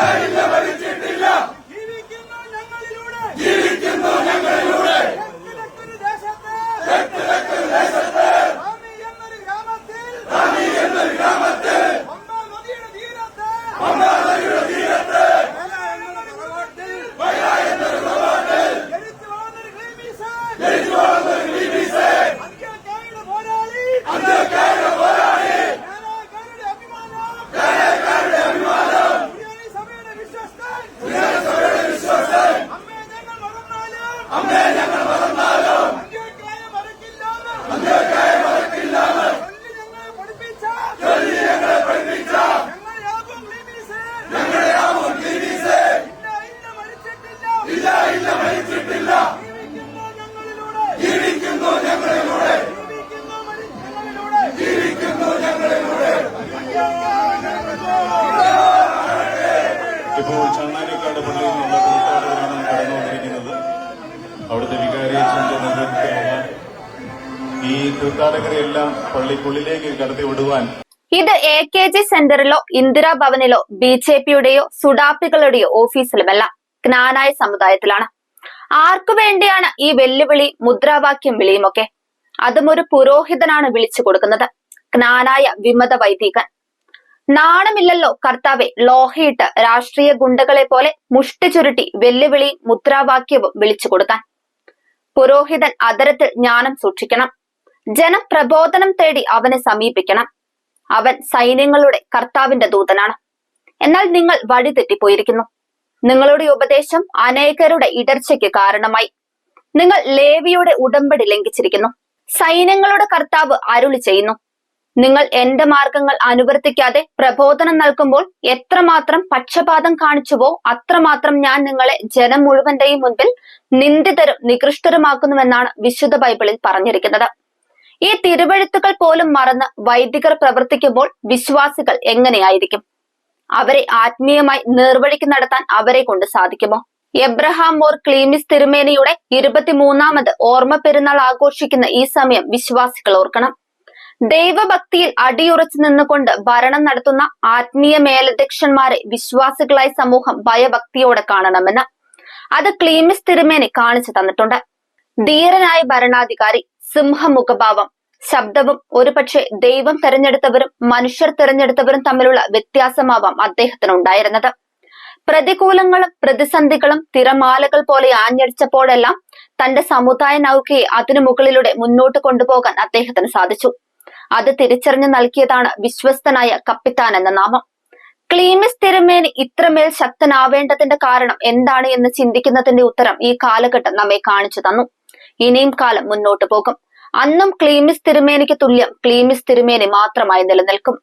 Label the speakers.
Speaker 1: Stay ഈ തീർത്ഥാടകരെല്ലാം പള്ളിക്കുള്ളിലേക്ക് കടത്തി വിടുവാൻ
Speaker 2: ഇത് എ കെ ജി സെന്ററിലോ ഇന്ദിരാഭവനിലോ ബി ജെ പിയുടെയോ സുഡാപ്പികളുടെയോ ഓഫീസിലുമല്ല. ജ്ഞാനായ സമുദായത്തിലാണ്. ആർക്കു വേണ്ടിയാണ് ഈ വെല്ലുവിളി മുദ്രാവാക്യം വിളിയുമൊക്കെ? അതും ഒരു പുരോഹിതനാണ് വിളിച്ചു കൊടുക്കുന്നത്. ജ്ഞാനായ വിമത വൈദികൻ. നാണമില്ലല്ലോ കർത്താവെ ലോഹയിട്ട് രാഷ്ട്രീയ ഗുണ്ടകളെ പോലെ മുഷ്ടി ചുരുട്ടി വെല്ലുവിളി മുദ്രാവാക്യവും വിളിച്ചു കൊടുക്കാൻ. പുരോഹിതൻ അതരത്തിൽ ജ്ഞാനം സൂക്ഷിക്കണം. ജനം പ്രബോധനം തേടി അവനെ സമീപിക്കണം. അവൻ സൈന്യങ്ങളുടെ കർത്താവിന്റെ ദൂതനാണ്. എന്നാൽ നിങ്ങൾ വഴി തെറ്റിപ്പോയിരിക്കുന്നു. നിങ്ങളുടെ ഉപദേശം അനേകരുടെ ഇടർച്ചയ്ക്ക് കാരണമായി. നിങ്ങൾ ലേവിയുടെ ഉടമ്പടി ലംഘിച്ചിരിക്കുന്നു. സൈന്യങ്ങളുടെ കർത്താവ് അരുളി ചെയ്യുന്നു. നിങ്ങൾ എന്റെ മാർഗങ്ങൾ അനുവർത്തിക്കാതെ പ്രബോധനം നൽകുമ്പോൾ എത്രമാത്രം പക്ഷപാതം കാണിച്ചുവോ അത്രമാത്രം ഞാൻ നിങ്ങളെ ജനം മുഴുവന്റെയും മുൻപിൽ നിന്ദിതരും നികൃഷ്ടരുമാക്കുന്നുവെന്നാണ് വിശുദ്ധ ബൈബിളിൽ പറഞ്ഞിരിക്കുന്നത്. ഈ തിരുവഴുത്തുകൾ പോലും മറന്ന് വൈദികർ പ്രവർത്തിക്കുമ്പോൾ വിശ്വാസികൾ എങ്ങനെയായിരിക്കും? അവരെ ആത്മീയമായി നേർവഴിക്ക് നടത്താൻ അവരെ കൊണ്ട് സാധിക്കുമോ? എബ്രഹാം മോർ ക്ലീമിസ് തിരുമേനിയുടെ ഇരുപത്തിമൂന്നാമത് ഓർമ്മ പെരുന്നാൾ ആഘോഷിക്കുന്ന ഈ സമയം വിശ്വാസികൾ ഓർക്കണം. ദൈവഭക്തിയിൽ അടിയുറച്ചു നിന്നുകൊണ്ട് ഭരണം നടത്തുന്ന ആത്മീയ മേലധ്യക്ഷന്മാരെ വിശ്വാസികളായി സമൂഹം ഭയഭക്തിയോടെ കാണണമെന്ന് അത് ക്ലീമിസ് തിരുമേനി കാണിച്ചു തന്നിട്ടുണ്ട്. ധീരനായ ഭരണാധികാരി സിംഹമുഖഭാവം. ശബ്ദവും ഒരുപക്ഷെ ദൈവം തെരഞ്ഞെടുത്തവരും മനുഷ്യർ തെരഞ്ഞെടുത്തവരും തമ്മിലുള്ള വ്യത്യാസമാവാം അദ്ദേഹത്തിന് ഉണ്ടായിരുന്നത്. പ്രതികൂലങ്ങളും പ്രതിസന്ധികളും തിരമാലകൾ പോലെ ആഞ്ഞടിച്ചപ്പോഴെല്ലാം തന്റെ സമുദായ നൗകയെ അതിനു മുകളിലൂടെ മുന്നോട്ട് കൊണ്ടുപോകാൻ അദ്ദേഹത്തിന് സാധിച്ചു. അത് തിരിച്ചറിഞ്ഞു നൽകിയതാണ് വിശ്വസ്തനായ കപ്പിത്താൻ എന്ന നാമം. ക്ലീമിസ് തിരുമേനി ഇത്രമേൽ ശക്തനാവേണ്ടതിന്റെ കാരണം എന്താണ് എന്ന് ചിന്തിക്കുന്നതിന്റെ ഉത്തരം ഈ കാലഘട്ടം നമ്മെ കാണിച്ചു തന്നു. ഇനിയും കാലം മുന്നോട്ട് പോകും. അന്നും ക്ലീമിസ് തിരുമേനിക്ക് തുല്യം. ക്ലീമിസ് തിരുമേനി മാത്രമായി നിലനിൽക്കും.